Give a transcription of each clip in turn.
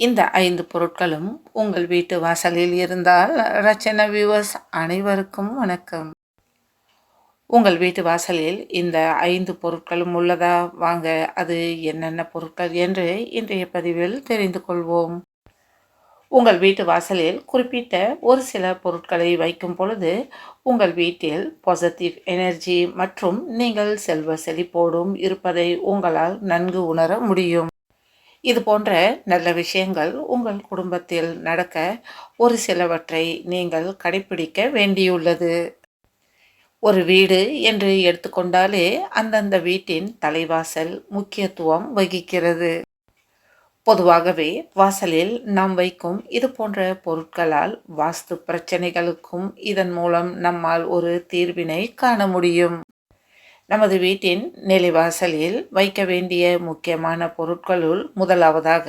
இந்த ஐந்து பொருட்களும் உங்கள் வீட்டு வாசலில் இருந்தால் ரச்சனை வியூவர்ஸ் அனைவருக்கும் வணக்கம். உங்கள் வீட்டு வாசலில் இந்த ஐந்து பொருட்களும் உள்ளதா? வாங்க அது என்னென்ன பொருட்கள் என்று இன்றைய பதிவில் தெரிந்து கொள்வோம். உங்கள் வீட்டு வாசலில் குறிப்பிட்ட ஒரு சில பொருட்களை வைக்கும் பொழுது உங்கள் வீட்டில் பாசிட்டிவ் எனர்ஜி மற்றும் நீங்கள் செல்வ செழிப்போடும் இருப்பதை உங்களால் நன்கு உணர முடியும். இது போன்ற நல்ல விஷயங்கள் உங்கள் குடும்பத்தில் நடக்க ஒரு சிலவற்றை நீங்கள் கடைபிடிக்க வேண்டியுள்ளது. ஒரு வீடு என்று எடுத்துக்கொண்டாலே அந்தந்த வீட்டின் தலைவாசல் முக்கியத்துவம் வகிக்கிறது. பொதுவாகவே வாசலில் நாம் வைக்கும் இது போன்ற பொருட்களால் வாஸ்து பிரச்சனைகளுக்கும் இதன் மூலம் நம்மால் ஒரு தீர்வினை காண முடியும். நமது வீட்டின் நெளிவாசலில் வைக்க வேண்டிய முக்கியமான பொருட்களுள் முதலாவதாக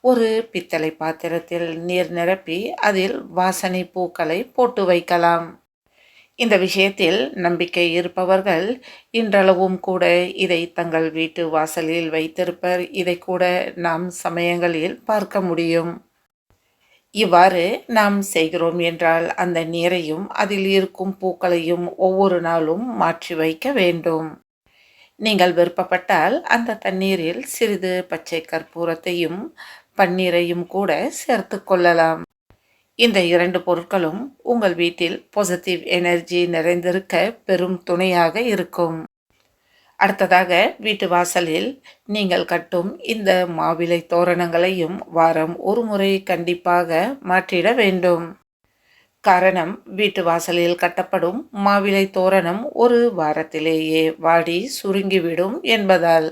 ஒரு பித்தளை பாத்திரத்தில் நீர் நிரப்பி அதில் வாசனை பூக்களை போட்டு வைக்கலாம். இந்த விஷயத்தில் நம்பிக்கை இருப்பவர்கள் இன்றளவும் கூட இதை தங்கள் வீட்டு வாசலில் வைத்திருப்பர். இதை கூட நாம் சமயங்களில் பார்க்க முடியும். இவ்வாறு நாம் செய்கிறோம் என்றால் அந்த நீரையும் அதில் இருக்கும் பூக்களையும் ஒவ்வொரு நாளும் மாற்றி வைக்க வேண்டும். நீங்கள் விருப்பப்பட்டால் அந்த தண்ணீரில் சிறிது பச்சை கற்பூரத்தையும் பன்னீரையும் கூட சேர்த்து கொள்ளலாம். இந்த இரண்டு பொருட்களும் உங்கள் வீட்டில் பாசிட்டிவ் எனர்ஜி நிறைந்திருக்க பெரும் துணையாக இருக்கும். அடுத்ததாக வீட்டு வாசலில் நீங்கள் கட்டும் இந்த மாவிலை தோரணங்களையும் வாரம் ஒரு முறை கண்டிப்பாக மாற்றிட வேண்டும். காரணம் வீட்டு வாசலில் கட்டப்படும் மாவிலை தோரணம் ஒரு வாரத்திலேயே வாடி சுருங்கிவிடும் என்பதால்.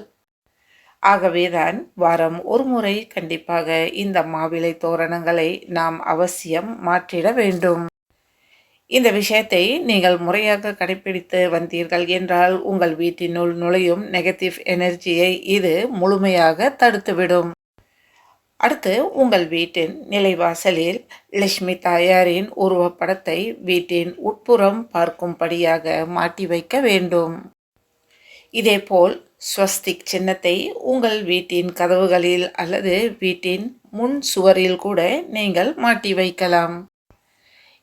ஆகவேதான் வாரம் ஒரு முறை கண்டிப்பாக இந்த மாவிலை தோரணங்களை நாம் அவசியம் மாற்றிட வேண்டும். இந்த விஷயத்தை நீங்கள் முறையாக கடைபிடித்து வந்தீர்கள் என்றால் உங்கள் வீட்டினுள் நுழையும் நெகட்டிவ் எனர்ஜியை இது முழுமையாக தடுத்துவிடும். அடுத்து உங்கள் வீட்டின் நிலைவாசலில் லட்சுமி தாயாரின் உருவப்படத்தை வீட்டின் உட்புறம் பார்க்கும்படியாக மாட்டி வைக்க வேண்டும். இதேபோல் ஸ்வஸ்திக் சின்னத்தை உங்கள் வீட்டின் கதவுகளில் அல்லது வீட்டின் முன் சுவரில் கூட நீங்கள் மாட்டி வைக்கலாம்.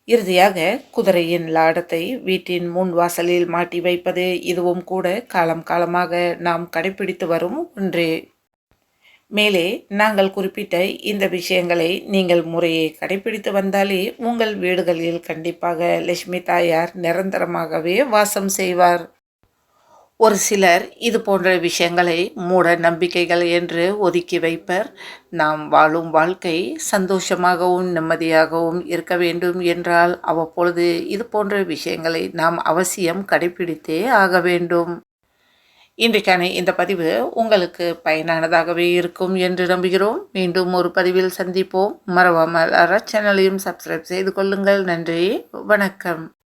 இறுதியாக குதிரையின் லாடத்தை வீட்டின் முன் வாசலில் மாட்டி வைப்பது இதுவும் கூட காலம் காலமாக நாம் கடைபிடித்து வரும் ஒன்றே. மேலே நாங்கள் குறிப்பிட்ட இந்த விஷயங்களை நீங்கள் முறையை கடைபிடித்து வந்தாலே உங்கள் வீடுகளில் கண்டிப்பாக லட்சுமி தாயார் நிரந்தரமாகவே வாசம் செய்வார். ஒரு சிலர் இது போன்ற விஷயங்களை மூட நம்பிக்கைகள் என்று ஒதுக்கி வைப்பர். நாம் வாழும் வாழ்க்கை சந்தோஷமாகவும் நிம்மதியாகவும் இருக்க வேண்டும் என்றால் அவ்வப்பொழுது இது போன்ற விஷயங்களை நாம் அவசியம் கடைபிடித்தே ஆக வேண்டும். இன்றைக்கான இந்த பதிவு உங்களுக்கு பயனானதாகவே இருக்கும் என்று நம்புகிறோம். மீண்டும் ஒரு பதிவில் சந்திப்போம். மறவாமல் அற சேனலையும் சப்ஸ்கிரைப் செய்து கொள்ளுங்கள். நன்றி. வணக்கம்.